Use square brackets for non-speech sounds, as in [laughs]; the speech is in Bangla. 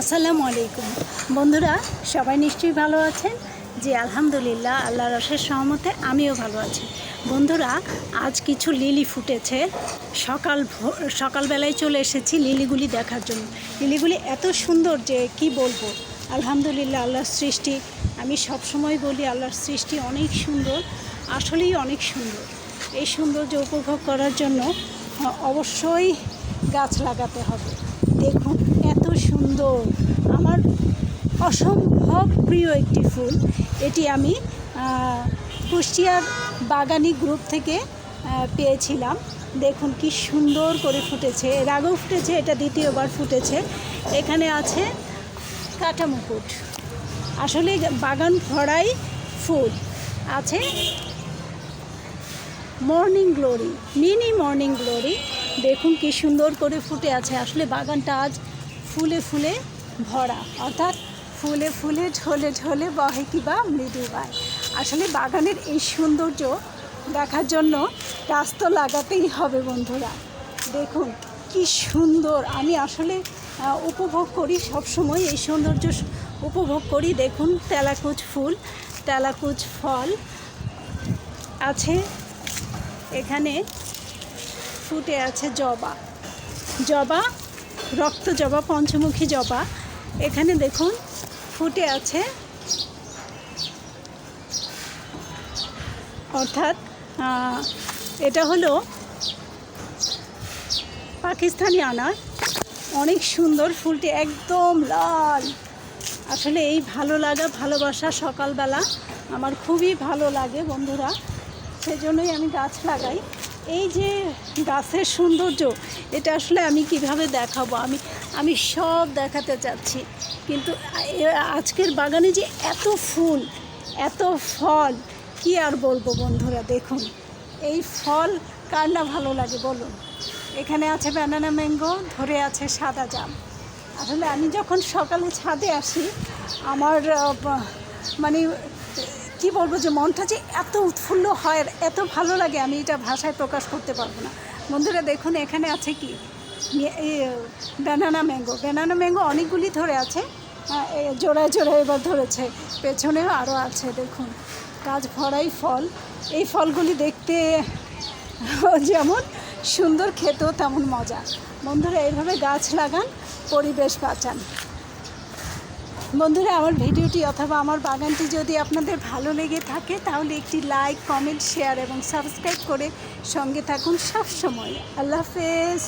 আসসালামু আলাইকুম। বন্ধুরা, সবাই নিশ্চয়ই ভালো আছেন? জি, আলহামদুলিল্লাহ আল্লাহ রসের সহমতে আমিও ভালো আছি। বন্ধুরা, আজ কিছু লিলি ফুটেছে। সকাল সকালবেলায় চলে এসেছি লিলিগুলি দেখার জন্য। লিলিগুলি এত সুন্দর যে কি বলব? আলহামদুলিল্লাহ, আল্লাহর সৃষ্টি। আমি সবসময় বলি, আল্লাহর সৃষ্টি অনেক সুন্দর, আসলেই অনেক সুন্দর। এই সৌন্দর্য উপভোগ করার জন্য অবশ্যই গাছ লাগাতে হবে। দেখুন, এত সুন্দর। আমার অসম্ভব প্রিয় একটি ফুল। এটি আমি কুষ্টিয়ার বাগানি গ্রুপ থেকে পেয়েছিলাম। দেখুন, কি সুন্দর করে ফুটেছে। এর আগেও ফুটেছে, এটা দ্বিতীয়বার ফুটেছে। এখানে আছে কাটা মুকুট আসলে বাগান ভরাই ফুল। আছে morning glory, mini morning glory. দেখুন কি সুন্দর করে ফুটে আছে। আসলে বাগানটা আজ ফুলে ফুলে ভরা। অর্থাৎ ফুলে ফুলে, ঝোলে ঝোলে বহে কিবা মৃদু বায়। আসলে বাগানের এই সৌন্দর্য দেখার জন্য গাছ তো লাগাতেই হবে বন্ধুরা। দেখুন কি সুন্দর। আমি আসলে উপভোগ করি সবসময় এই সৌন্দর্য উপভোগ করি। দেখুন তেলাকুচ ফুল, তেলাকুচ ফল আছে। এখানে ফুটে আছে জবা। জবা, রক্ত জবা, পঞ্চমুখী জবা। এখানে দেখুন ফুটে আছে। অর্থাৎ এটা হলো পাকিস্তানি আনার। অনেক সুন্দর ফুলটি, একদম লাল। আসলে এই ভালো লাগা, ভালোবাসা সকালবেলা আমার খুবই ভালো লাগে বন্ধুরা। সেজন্যই আমি গাছ লাগাই। এই যে গাছের সৌন্দর্য, এটা আসলে আমি কীভাবে দেখাবো? আমি আমি সব দেখাতে চাচ্ছি। কিন্তু আজকের বাগানে যে এত ফুল, এত ফল, কি আর বলব বন্ধুরা, দেখুন। এই ফল কার না ভালো লাগে বলুন? এখানে আছে ব্যানানা ম্যাঙ্গো ধরে আছে সাদা জাম। আসলে আমি যখন সকালে ছাদে আসি, আমার মানে কি বলব যে মনটা যে এত উৎফুল্ল হয় আর এত ভালো লাগে, আমি এটা ভাষায় প্রকাশ করতে পারব না। বন্ধুরা, দেখুন, এখানে আছে কি? ব্যানানা ম্যাঙ্গো ব্যানানা ম্যাঙ্গো অনেকগুলি ধরে আছে। জোড়ায় জোড়ায় এবার ধরেছে। পেছনেও আরও আছে, দেখুন। গাছ ভরাই ফল। এই ফলগুলি দেখতে [laughs] যেমন সুন্দর, খেতেও তেমন মজা। বন্ধুরা, এইভাবে গাছ লাগান, পরিবেশ বাঁচান। বন্ধুরা, আমার ভিডিওটি অথবা আমার বাগানটি যদি আপনাদের ভালো লেগে থাকে, তাহলে একটি লাইক, কমেন্ট, শেয়ার এবং সাবস্ক্রাইব করে সঙ্গে থাকুন সব সময় আল্লাহ হাফেজ।